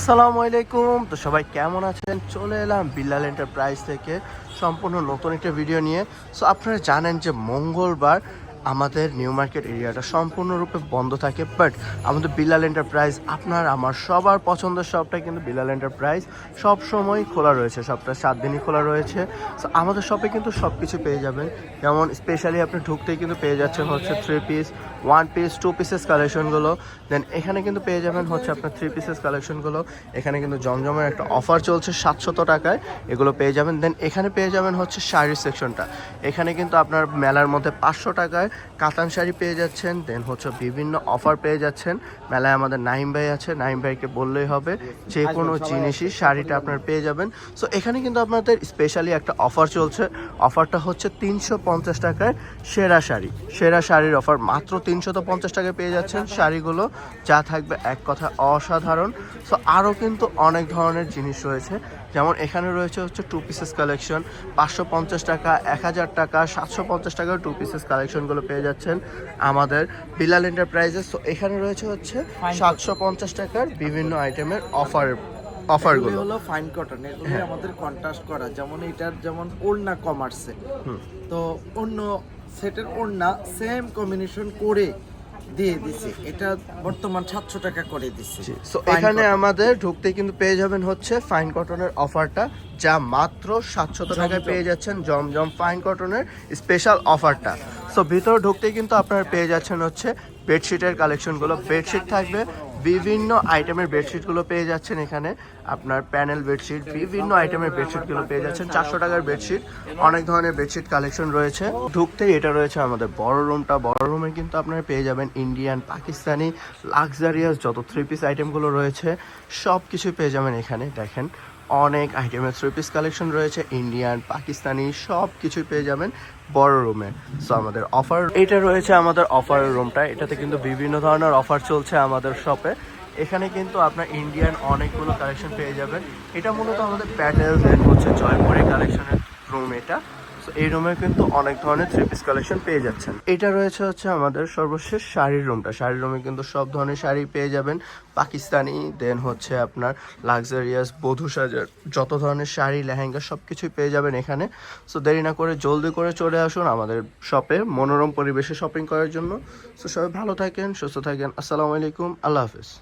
আসসালামু আলাইকুম। তো সবাই কেমন আছেন? চলে এলাম বিল্লাল এন্টারপ্রাইজ থেকে সম্পূর্ণ নতুন একটা ভিডিও নিয়ে। সো আপনারা জানেন যে মঙ্গলবার আমাদের নিউ মার্কেট এরিয়াটা সম্পূর্ণরূপে বন্ধ থাকে বাট আমাদের বিল্লাল এন্টারপ্রাইজ আপনার, আমার সবার পছন্দের শপটা কিন্তু বিল্লাল এন্টারপ্রাইজ সব সময় খোলা রয়েছে, সপ্তাহে সাত দিনই খোলা রয়েছে। সো আমাদের শপে কিন্তু সব কিছু পেয়ে যাবেন। যেমন স্পেশালি আপনি ঢুকতেই কিন্তু পেয়ে যাচ্ছেন হচ্ছে three piece one piece two pieces কালেকশনগুলো দেন এখানে কিন্তু পেয়ে যাবেন হচ্ছে আপনার থ্রি পিসেস কালেকশনগুলো এখানে কিন্তু জমজমের একটা অফার চলছে সাতশত টাকায়। এগুলো পেয়ে যাবেন। দেন এখানে পেয়ে যাবেন হচ্ছে শাড়ির সেকশনটা এখানে কিন্তু আপনার মেলার মধ্যে পাঁচশো টাকায় কাতান শাড়ি পেয়ে যাচ্ছেন। দেন হচ্ছে বিভিন্ন অফার পেয়ে যাচ্ছেন। মেলায় আমাদের নাইম ভাই আছে। নাইম ভাইকে বললেই হবে। যে কোনো জিনিসই শাড়িটা আপনার পেয়ে যাবেন। সো এখানে কিন্তু আপনাদের স্পেশালি একটা অফার চলছে। অফারটা হচ্ছে তিনশো পঞ্চাশ টাকায় সেরা শাড়ি। সেরা শাড়ির অফার মাত্র তিনশত পঞ্চাশ টাকায় পেয়ে যাচ্ছেন শাড়িগুলো যা থাকবে এক কথা অসাধারণ। সো আরও কিন্তু অনেক ধরনের জিনিস রয়েছে। যেমন এখানে রয়েছে হচ্ছে টু পিসেস কালেকশন পাঁচশো পঞ্চাশ টাকা এক হাজার টাকা সাতশো পঞ্চাশ টাকার টু পিসেস কালেকশনগুলো পেয়ে যাচ্ছেন আমাদের বিলাল এন্টারপ্রাইজেস তো এখানে রয়েছে হচ্ছে সাতশো পঞ্চাশ টাকার বিভিন্ন আইটেমের অফার অফারগুলো হলো ফাইন কটন এগুলি। আমাদের কন্ট্রাস্ট করা। যেমন এটার যেমন ওড়না কমার্সে। তো অন্য সেটের ওড়না সেম কম্বিনেশন করে দিয়ে দিছে। এটা বর্তমান সাতশো টাকা করে দিচ্ছে সো এখানে আমাদের ঢুকতে কিন্তু পেয়ে যাবেন হচ্ছে ফাইন কটনের অফারটা যা মাত্র সাতশত টাকায় পেয়ে যাচ্ছেন জমজম ফাইন কটনের স্পেশাল অফারটা সো ভিতরে ঢুকতে কিন্তু আপনারা পেয়ে যাচ্ছেন হচ্ছে বেডশিটের কালেকশনগুলো বেডশিট থাকবে বিভিন্ন আইটেমের বেডশিটগুলো পেয়ে যাচ্ছেন এখানে। আপনার প্যানেল বেডশিট বিভিন্ন আইটেমের বেডশিটগুলো পেয়ে যাচ্ছেন। চারশো টাকার বেডশিট অনেক ধরনের বেডশিট কালেকশন রয়েছে। ঢুকতেই এটা রয়েছে আমাদের বড় রুমটা বড় রুমে কিন্তু আপনারা পেয়ে যাবেন ইন্ডিয়ান পাকিস্তানি লাক্সারিয়াস যত থ্রি পিস আইটেমগুলো রয়েছে সব কিছুই পেয়ে যাবেন এখানে। দেখেন অনেক আইটেমের থ্রি পিস কালেকশন রয়েছে ইন্ডিয়ান পাকিস্তানি সব কিছুই পেয়ে যাবেন বড় রুমে সো আমাদের অফার এটা রয়েছে আমাদের অফার রুমটা এটাতে কিন্তু বিভিন্ন ধরনের অফার চলছে আমাদের শপে এখানে কিন্তু আপনার ইন্ডিয়ান অনেকগুলো কালেকশন পেয়ে যাবেন। এটা মূলত আমাদের প্যাটেলস অ্যান্ড হচ্ছে জয়পুরি কালেকশনের রুম এটা। এই রুমে কিন্তু অনেক ধরনের থ্রি পিস কালেকশন পেয়ে যাচ্ছেন। এটা রয়েছে হচ্ছে আমাদের সর্বশেষ শাড়ির রুমটা শাড়ির রুমে কিন্তু সব ধরনের শাড়ি পেয়ে যাবেন। পাকিস্তানি দেন হচ্ছে আপনার লাক্সারিয়াস বধূ সাজার, যত ধরনের শাড়ি, লেহেঙ্গা সব কিছুই পেয়ে যাবেন এখানে। সো দেরি না করে জলদি করে চলে আসুন আমাদের শপে মনোরম পরিবেশে শপিং করার জন্য। সো সবাই ভালো থাকেন, সুস্থ থাকেন। আসসালামু আলাইকুম। আল্লাহ হাফিজ।